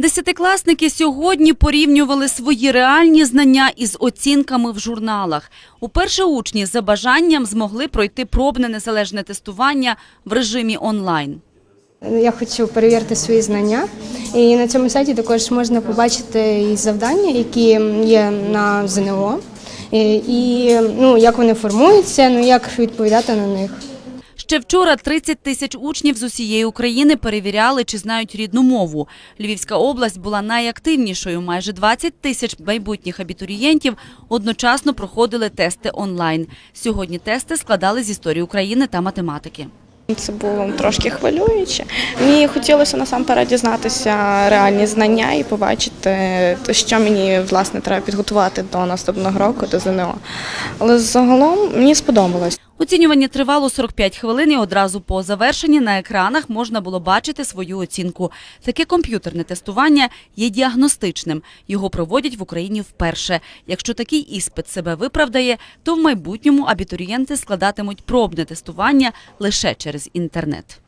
Десятикласники сьогодні порівнювали свої реальні знання із оцінками в журналах. Уперше учні за бажанням змогли пройти пробне незалежне тестування в режимі онлайн. Я хочу перевірити свої знання, і на цьому сайті також можна побачити і завдання, які є на ЗНО, і, ну, як вони формуються, ну як відповідати на них. Ще вчора 30 тисяч учнів з усієї України перевіряли, чи знають рідну мову. Львівська область була найактивнішою. Майже 20 тисяч майбутніх абітурієнтів одночасно проходили тести онлайн. Сьогодні тести складали з історії України та математики. Це було трошки хвилююче. Мені хотілося насамперед дізнатися реальні знання і побачити, що мені власне треба підготувати до наступного року, до ЗНО. Але загалом мені сподобалось. Оцінювання тривало 45 хвилин і одразу по завершенні на екранах можна було бачити свою оцінку. Таке комп'ютерне тестування є діагностичним. Його проводять в Україні вперше. Якщо такий іспит себе виправдає, то в майбутньому абітурієнти складатимуть пробне тестування лише через інтернет.